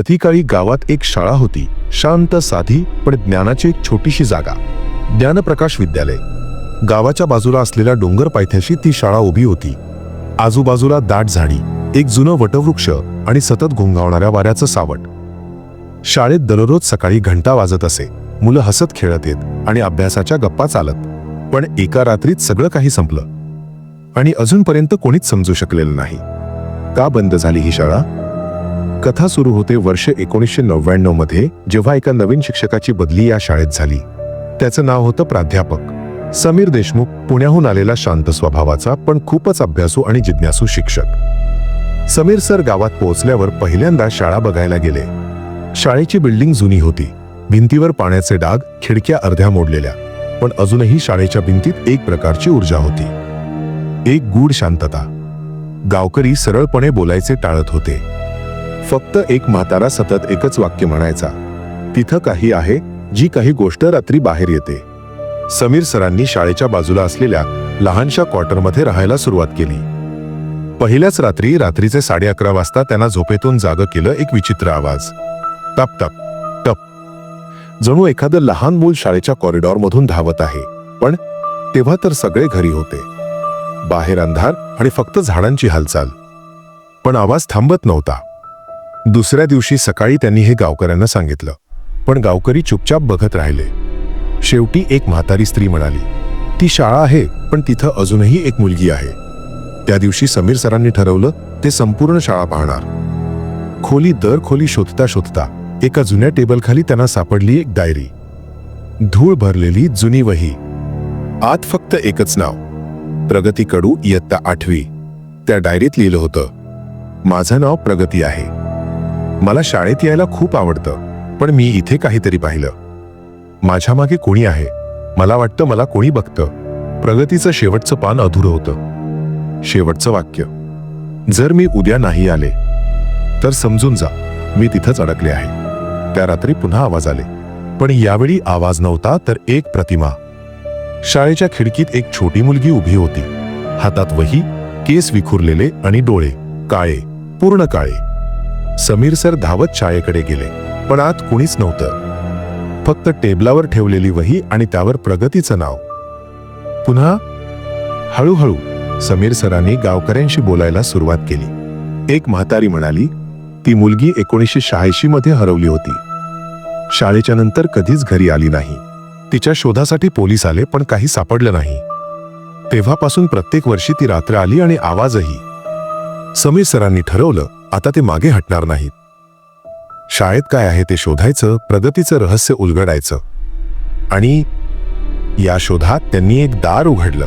कधीकाळी गावात एक शाळा होती. शांत साधी पण ज्ञानाची एक छोटीशी जागा. ज्ञानप्रकाश विद्यालय. गावाच्या बाजूला असलेल्या डोंगर पायथ्याशी ती शाळा उभी होती. आजूबाजूला दाट झाडी एक जुनं वटवृक्ष आणि सतत घोंगावणाऱ्या वाऱ्याचं सावट. शाळेत दररोज सकाळी घंटा वाजत असे. मुलं हसत खेळत येत आणि अभ्यासाच्या गप्पा चालत. पण एका रात्रीत सगळं काही संपलं. आणि अजूनपर्यंत कोणीच समजू शकलेलं नाही. का बंद झाली ही शाळा? कथा सुरू होते वर्ष एकोणीसशे नव्याण्णवमध्ये जेव्हा एका नवीन शिक्षकाची बदली या शाळेत झाली. त्याचं नाव होतं प्राध्यापक. समीर देशमुख पुण्याहून आलेला शांत स्वभावाचा पण खूपच अभ्यासू आणि जिज्ञासू शिक्षक. समीर सर गावात पोहोचल्यावर पहिल्यांदा शाळा बघायला गेले. शाळेची बिल्डिंग जुनी होती. भिंतीवर पाण्याचे डाग खिडक्या अर्ध्या मोडलेल्या. पण अजूनही शाळेच्या भिंतीत एक प्रकारची ऊर्जा होती. एक गूढ शांतता. गावकरी सरळपणे बोलायचे टाळत होते. फक्त एक म्हातारा सतत एकच वाक्य म्हणायचा. तिथं काही आहे जी काही गोष्ट रात्री बाहेर येते. समीर सरांनी शाळेच्या बाजूला असलेल्या लहानशा क्वार्टरमध्ये राहायला सुरुवात केली. पहिल्याच रात्री रात्रीचे साडे अकरा वाजता त्यांना झोपेतून जाग केलं एक विचित्र आवाज. टप टप टप. जणू एखादं लहान मूल शाळेच्या कॉरिडॉरमधून धावत आहे पण तेव्हा तर सगळे घरी होते. बाहेर अंधार आणि फक्त झाडांची हालचाल. पण आवाज थांबत नव्हता. दुसऱ्या दिवशी सकाळी त्यांनी हे गावकऱ्यांना सांगितलं. पण गावकरी चुपचाप बघत राहिले. शेवटी एक म्हातारी स्त्री म्हणाली ती शाळा आहे पण तिथं अजूनही एक मुलगी आहे. त्या दिवशी समीर सरांनी ठरवलं ते संपूर्ण शाळा पाहणार. खोली दर खोली शोधता शोधता एका जुन्या टेबलखाली त्यांना सापडली एक डायरी. धूळ भरलेली जुनी वही. आत फक्त एकच नाव. प्रगती कडू इयत्ता आठवी. त्या डायरीत लिहिलं होतं माझं नाव प्रगती आहे. मला शाळेत यायला खूप आवडतं पण मी इथे काहीतरी पाहिलं. माझ्या मागे कोणी आहे? मला वाटतं मला कोणी बघतं. प्रगतीचं शेवटचं पान अधुरं होतं. शेवटचं वाक्य. जर मी उद्या नाही आले तर समजून जा मी तिथंच अडकले आहे. त्या रात्री पुन्हा आवाज आले. पण यावेळी आवाज नव्हता तर एक प्रतिमा. शाळेच्या खिडकीत एक छोटी मुलगी उभी होती. हातात वही केस विखुरलेले आणि डोळे काळे पूर्ण काळे. समीर सर धावत शाळेकडे गेले पण आत कुणीच नव्हतं. फक्त टेबलावर ठेवलेली वही आणि त्यावर प्रगतीचं नाव. पुन्हा? हळूहळू समीर सरांनी गावकऱ्यांशी बोलायला सुरुवात केली. एक म्हातारी म्हणाली ती मुलगी एकोणीसशे शहाऐंशी मध्ये हरवली होती. शाळेच्या नंतर कधीच घरी आली नाही. तिच्या शोधासाठी पोलीस आले पण काही सापडलं नाही. तेव्हापासून प्रत्येक वर्षी ती रात्र आली आणि आवाजही. समीर सरांनी ठरवलं आता ते मागे हटणार नाहीत. शाळेत काय आहे ते शोधायचं प्रगतीचं रहस्य उलगडायचं. आणि या शोधात त्यांनी एक दार उघडलं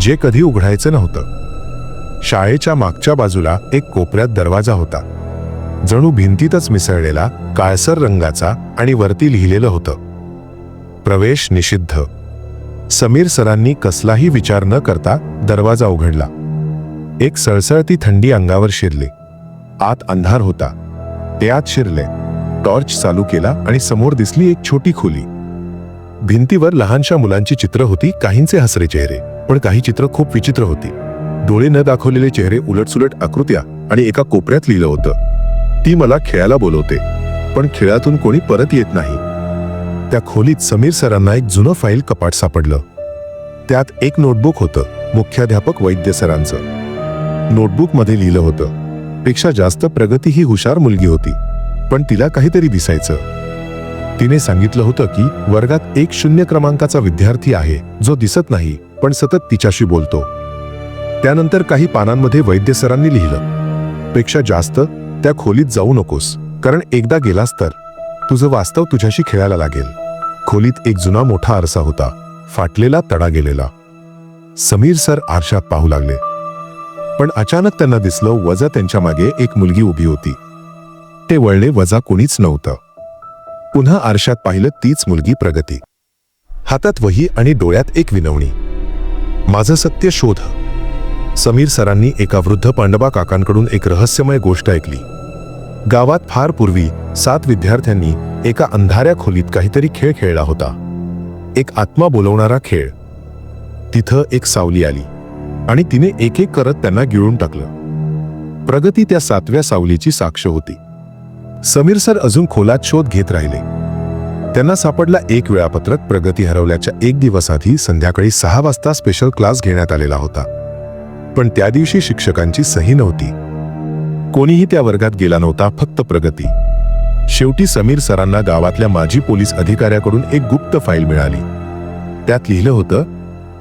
जे कधी उघडायचं नव्हतं. शाळेच्या मागच्या बाजूला एक कोपऱ्यात दरवाजा होता. जणू भिंतीतच मिसळलेला काळसर रंगाचा आणि वरती लिहिलेलं होतं. प्रवेश निषिद्ध. समीर सरांनी कसलाही विचार न करता दरवाजा उघडला. एक सळसळती थंडी अंगावर शिरली. आत अंधार होता. ते आत शिरले. टॉर्च चालू केला आणि समोर दिसली एक छोटी खोली. भिंतीवर लहानशा मुलांची चित्र होती काहींचे हसरे चेहरे पण काही चित्र खूप विचित्र होती. डोळे न दाखवलेले चेहरे उलटसुलट आकृत्या आणि एका कोपऱ्यात लिहिलं होतं. ती मला खेळायला बोलवते पण खेळातून कोणी परत येत नाही. त्या खोलीत समीर सरांना एक जुनं फाईल कपाट सापडलं. त्यात एक नोटबुक होतं मुख्याध्यापक वैद्य सरांचं. नोटबुकमध्ये लिहिलं होतं पेक्षा जास्त प्रगती ही हुशार मुलगी होती. पण तिला काहीतरी दिसायचं. तिने सांगितलं होतं की वर्गात एक शून्य क्रमांकाचा विद्यार्थी आहे जो दिसत नाही पण सतत तिच्याशी बोलतो. त्यानंतर काही पानांमध्ये वैद्य सरांनी लिहिलं. पेक्षा जास्त त्या खोलीत जाऊ नकोस कारण एकदा गेलास तर. तुझं वास्तव तुझ्याशी खेळायला लागेल. खोलीत एक जुना मोठा आरसा होता. फाटलेला तडा गेलेला. समीर सर आरशात पाहू लागले. पण अचानक त्यांना दिसलं वजा त्यांच्या मागे एक मुलगी उभी होती. ते वळले वजा कोणीच नव्हतं. पुन्हा आरशात पाहिलं तीच मुलगी प्रगती. हातात वही आणि डोळ्यात एक विनवणी. माझं सत्य शोध. समीर सरांनी एका वृद्ध पांडवा काकांकडून एक रहस्यमय गोष्ट ऐकली. गावात फार पूर्वी सात विद्यार्थ्यांनी एका अंधाऱ्या खोलीत काहीतरी खेळ खेळला होता. एक आत्मा बोलवणारा खेळ. तिथं एक सावली आली. आणि तिने एक एक करत त्यांना गिळून टाकलं. प्रगती त्या सातव्या सावलीची साक्ष होती. समीर सर अजून खोलात शोध घेत राहिले. त्यांना सापडला एक वेळापत्रक प्रगती हरवल्याच्या एक दिवस आधी संध्याकाळी सहा वाजता स्पेशल क्लास घेण्यात आलेला होता. पण त्या दिवशी शिक्षकांची सही नव्हती. कोणीही त्या वर्गात गेला नव्हता फक्त प्रगती. शेवटी समीर सरांना गावातल्या माजी पोलीस अधिकाऱ्याकडून एक गुप्त फाईल मिळाली. त्यात लिहिलं होतं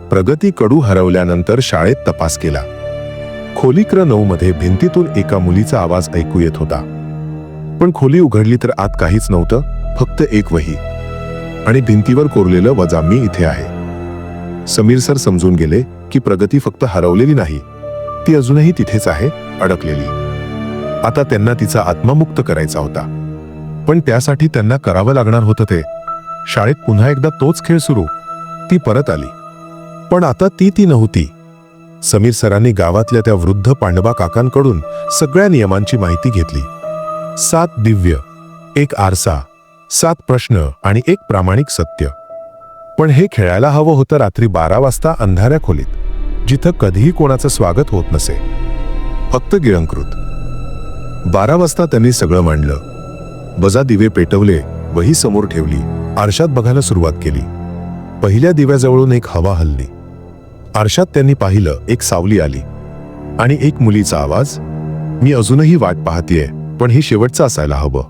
प्रगती कडू हरवल्यानंतर शाळेत तपास केला. खोलीक्र नऊ मध्ये भिंतीतून एका मुलीचा आवाज ऐकू येत होता. पण खोली उघडली तर आत काहीच नव्हतं फक्त एक वही. आणि भिंतीवर कोरलेलं वजा मी इथे आहे. समीर सर समजून गेले की प्रगती फक्त हरवलेली नाही ती अजूनही तिथेच आहे अडकलेली. आता त्यांना तिचा आत्ममुक्त करायचा होता. पण त्यासाठी त्यांना करावं लागणार होतं ते. शाळेत पुन्हा एकदा तोच खेळ सुरू. ती परत आली. पण आता ती ती नव्हती. समीर सरांनी गावातल्या त्या वृद्ध पांडवा काकांकडून सगळ्या नियमांची माहिती घेतली. सात दिव्य एक आरसा सात प्रश्न आणि एक प्रामाणिक सत्य. पण हे खेळायला हवं होतं रात्री बारा वाजता अंधाऱ्या खोलीत जिथं कधीही कोणाचं स्वागत होत नसे. फक्त गिळंकृत. बारा वाजता त्यांनी सगळं मांडलं. बजा दिवे पेटवले वही समोर ठेवली. आरशात बघायला सुरुवात केली. पहिल्या दिव्याजवळून एक हवा हल्ली. आरशात त्यांनी पाहिलं एक सावली आली. आणि एक मुलीचा आवाज मी अजूनही वाट पाहतीये पण हे शेवटचं असायला हवं.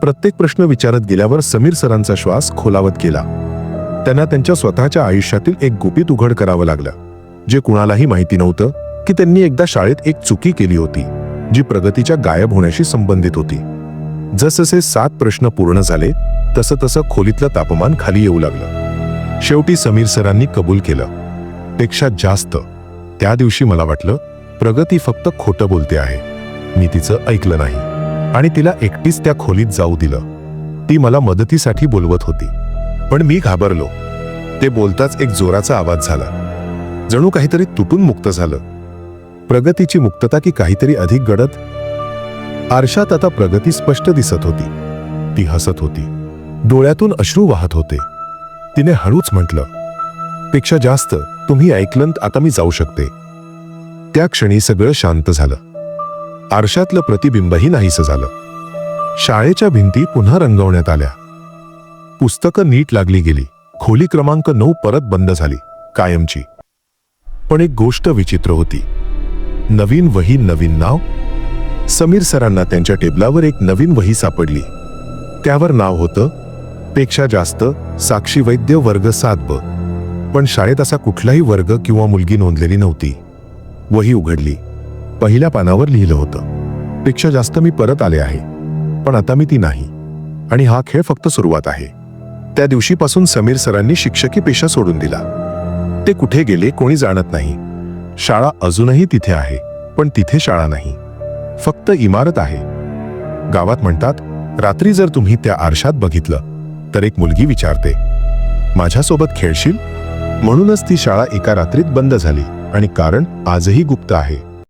प्रत्येक प्रश्न विचारत गेल्यावर समीर सरांचा श्वास खोलावत गेला. त्यांना त्यांच्या स्वतःच्या आयुष्यातील एक गुपित उघड करावं लागलं जे कुणालाही माहिती नव्हतं की त्यांनी एकदा शाळेत एक चुकी केली होती जी प्रगतीच्या गायब होण्याशी संबंधित होती. जसजसे सात प्रश्न पूर्ण झाले तसं तसं खोलीतलं तापमान खाली येऊ लागलं. शेवटी समीर सरांनी कबूल केलं पेक्षा जास्त. त्या दिवशी मला वाटलं प्रगती फक्त खोटं बोलते आहे. मी तिचं ऐकलं नाही. आणि तिला एकटीच त्या खोलीत जाऊ दिलं. ती मला मदतीसाठी बोलवत होती. पण मी घाबरलो. ते बोलताच एक जोराचा आवाज झाला. जणू काहीतरी तुटून मुक्त झालं. प्रगतीची मुक्तता की काहीतरी अधिक गडद? आरशात आता प्रगती स्पष्ट दिसत होती. ती हसत होती. डोळ्यातून अश्रू वाहत होते. तिने हळूच म्हटलं पेक्षा जास्त. तुम्ही ऐकलंत आता मी जाऊ शकते. त्या क्षणी सगळं शांत झालं. आरशातलं प्रतिबिंबही नाहीसं झालं. शाळेच्या भिंती पुन्हा रंगवण्यात आल्या. पुस्तकं नीट लागली गेली. खोली क्रमांक नऊ परत बंद झाली कायमची. पण एक गोष्ट विचित्र होती. नवीन वही नवीन नाव? समीर सरांना त्यांच्या टेबलावर एक नवीन वही सापडली. त्यावर नाव होतं पेक्षा जास्त साक्षी वैद्य वर्ग सात ब. पण शाळेत असा कुठलाही वर्ग किंवा मुलगी नोंदलेली नव्हती. वही उघडली. पहिल्या पानावर लिहिलं होतं. पेक्षा जास्त मी परत आले आहे. पण आता मी ती नाही. आणि हा खेळ फक्त सुरुवात आहे. त्या दिवशीपासून समीर सरांनी शिक्षकी पेशा सोडून दिला. ते कुठे गेले कोणी जाणत नाही. शाळा अजूनही तिथे आहे पण तिथे शाळा नाही. फक्त इमारत आहे. गावात म्हणतात रात्री जर तुम्ही त्या आरशात बघितलं तर एक मुलगी विचारते माझ्यासोबत खेळशील? म्हणूनच ती शाळा एका रात्रीत बंद झाली. आणि कारण आजही गुप्त आहे.